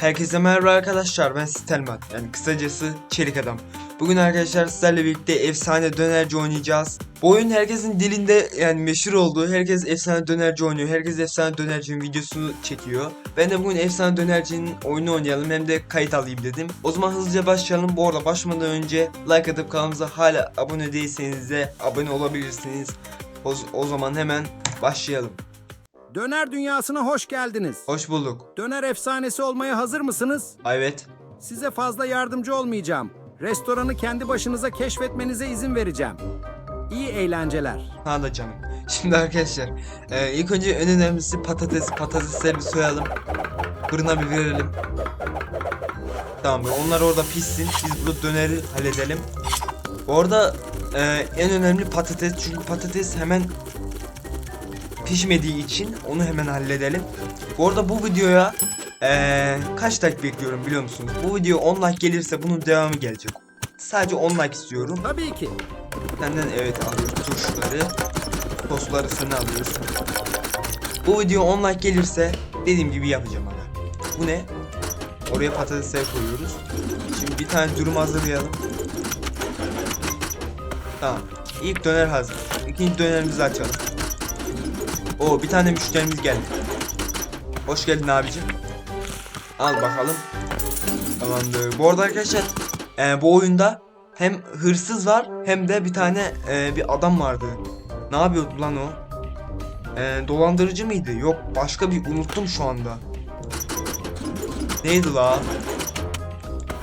Herkese merhaba arkadaşlar ben Stelman yani kısacası Çelik Adam. Bugün arkadaşlar sizlerle birlikte efsane dönerci oynayacağız. Bu oyun herkesin dilinde yani meşhur olduğu herkes efsane dönerci oynuyor. Herkes efsane dönercinin videosunu çekiyor. Ben de bugün efsane dönercinin oyunu oynayalım hem de kayıt alayım dedim. O zaman hızlıca başlayalım. Bu arada başlamadan önce like atıp kanalımıza hala abone değilseniz de abone olabilirsiniz. O, o zaman hemen başlayalım. Döner dünyasına hoş geldiniz. Hoş bulduk. Döner efsanesi olmaya hazır mısınız? Evet. Size fazla yardımcı olmayacağım. Restoranı kendi başınıza keşfetmenize izin vereceğim. İyi eğlenceler. Ha da canım. Şimdi arkadaşlar e, ilk önce en önemlisi patates. Patatesleri bir soyalım. Fırına bir verelim. Tamam onlar orada pişsin. Biz bu döneri halledelim. Bu arada e, en önemli patates. Çünkü patates hemen pişmediği için onu hemen halledelim. Bu arada bu videoya e, kaç like bekliyorum biliyor musunuz? Bu video 10 like gelirse bunun devamı gelecek. Sadece 10 like istiyorum. Tabii ki. Senden evet alıyoruz turşuları. Sosları sana alıyoruz. Bu video 10 like gelirse dediğim gibi yapacağım aga. Bu ne? Oraya patatesler koyuyoruz. Şimdi bir tane dürüm hazırlayalım. Tamam. İlk döner hazır. İkinci dönerimizi açalım. Oo bir tane müşterimiz geldi. Hoş geldin abicim. Al bakalım. Tamamdır. Bu arada arkadaşlar e, bu oyunda hem hırsız var hem de bir tane e, bir adam vardı. Ne yapıyordu lan o? E, dolandırıcı mıydı? Yok başka bir unuttum şu anda. Neydi la?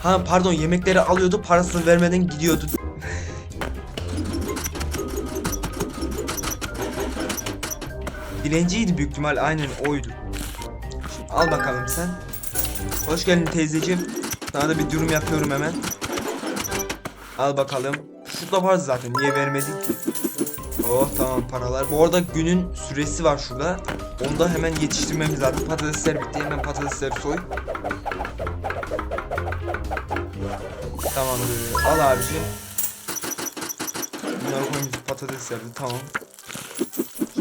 Ha pardon yemekleri alıyordu parasını vermeden gidiyordu. Dilenciydi büyük ihtimal aynen oydu. Al bakalım sen. Hoş geldin teyzeciğim. Sana da bir dürüm yapıyorum hemen. Al bakalım. Şurada var zaten. Niye vermedin ki? Oh tamam paralar. Bu arada günün süresi var şurada. Onu da hemen yetiştirmemiz lazım. Patatesler bitti. Hemen patatesleri soy. Tamamdır. Al abicim. Bunları koymuş patatesler de tamam.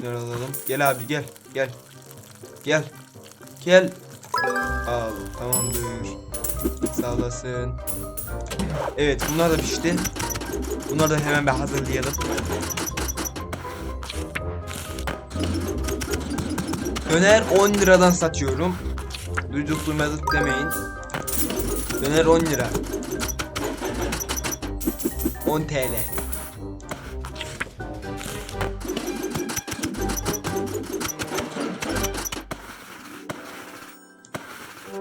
Şunları alalım. Gel abi gel. Gel. Gel. Gel. Al. Tamamdır. Sağ olasın. Evet bunlar da pişti. Bunları da hemen bir hazırlayalım. Döner 10 liradan satıyorum. Duyduk duymadık demeyin. Döner 10 lira. 10 TL.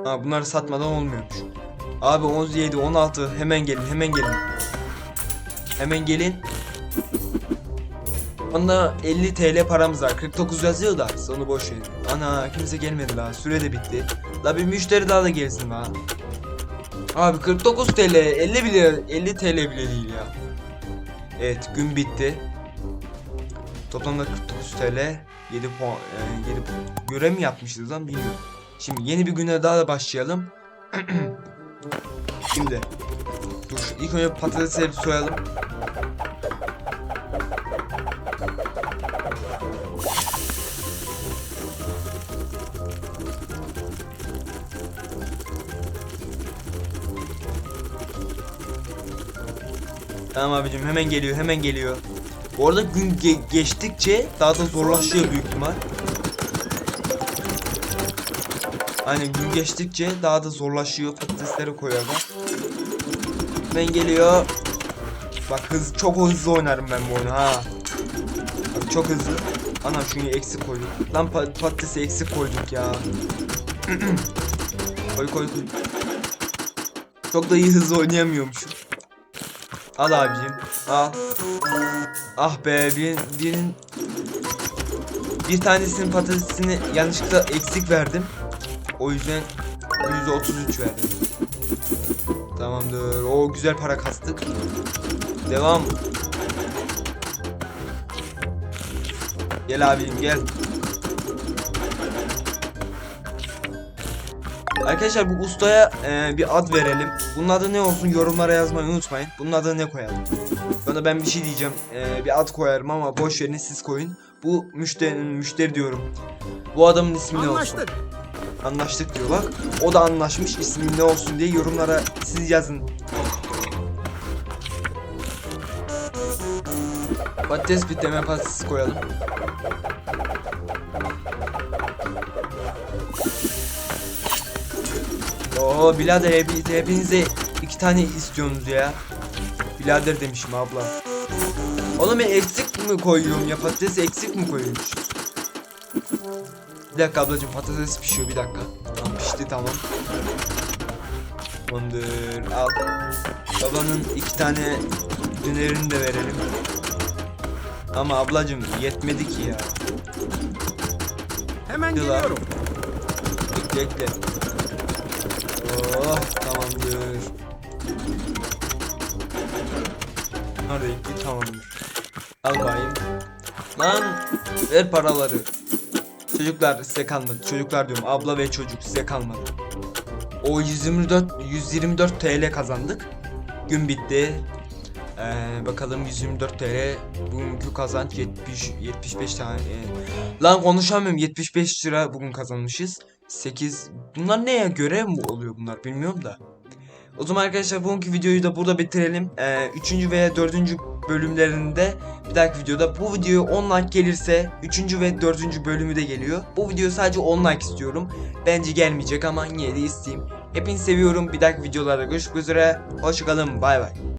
Ha bunları satmadan olmuyormuş. Abi 17 16 hemen gelin hemen gelin. Hemen gelin. Onda 50 TL paramız var. 49 yazıyor da onu boş verin. Ana kimse gelmedi la. Süre de bitti. La bir müşteri daha da gelsin la. Abi 49 TL 50 bile 50 TL bile değil ya. Evet gün bitti. Toplamda 49 TL 7 puan e, 7 görev mi yapmışız lan bilmiyorum. Şimdi yeni bir güne daha da başlayalım. Şimdi dur ilk önce patatesleri soyalım. Tamam abicim hemen geliyor hemen geliyor. Bu arada gün ge- geçtikçe daha da zorlaşıyor büyük ihtimal. Aynen gün geçtikçe daha da zorlaşıyor. Patatesleri koyuyorlar. Hemen geliyor. Bak hız çok hızlı oynarım ben bu oyunu ha. Bak çok hızlı. Ana şunu eksik koyduk. Lan pa patatesi eksik koyduk ya. koy koy koy. Çok da iyi hızlı oynayamıyormuşum. Al abicim. Al. Ah be bir, birin bir tanesinin patatesini yanlışlıkla eksik verdim. O yüzden %33 verdim. Tamamdır. O güzel para kastık. Devam. Gel abim gel. Arkadaşlar bu ustaya e, bir ad verelim. Bunun adı ne olsun yorumlara yazmayı unutmayın. Bunun adını ne koyalım? Bana ben bir şey diyeceğim. E, bir ad koyarım ama boş verin siz koyun. Bu müşterinin müşteri diyorum. Bu adamın ismi ne olsun? Anlaştık. Anlaştık diyor bak. O da anlaşmış. İsmi ne olsun diye yorumlara siz yazın. Patates bitleme patates koyalım. Oo birader hep, hepinize iki tane istiyorsunuz ya. Birader demişim abla. Oğlum eksik mi koyuyorum ya patates eksik mi koyuyormuş? Bir dakika ablacığım patates pişiyor bir dakika. Tamam pişti tamam. Tamamdır al. Babanın iki tane dönerini de verelim. Ama ablacığım yetmedi ki ya. Hemen geliyorum. Bekle bekle. Oh tamamdır. Nerede gitti tamamdır. Al bayım. Lan ver paraları. Çocuklar size kalmadı. Çocuklar diyorum abla ve çocuk size kalmadı. O 124 124 TL kazandık. Gün bitti. Ee, bakalım 124 TL bugünkü kazanç 70 75 tane. Ee, lan konuşamıyorum 75 lira bugün kazanmışız. 8 bunlar neye göre mi oluyor bunlar bilmiyorum da. O zaman arkadaşlar bugünkü videoyu da burada bitirelim. Ee, üçüncü veya dördüncü bölümlerinde bir dahaki videoda bu videoya 10 like gelirse üçüncü ve dördüncü bölümü de geliyor. Bu video sadece 10 like istiyorum. Bence gelmeyecek ama yine de isteyeyim. Hepinizi seviyorum. Bir dahaki videolarda görüşmek üzere. Hoşçakalın. Bay bay.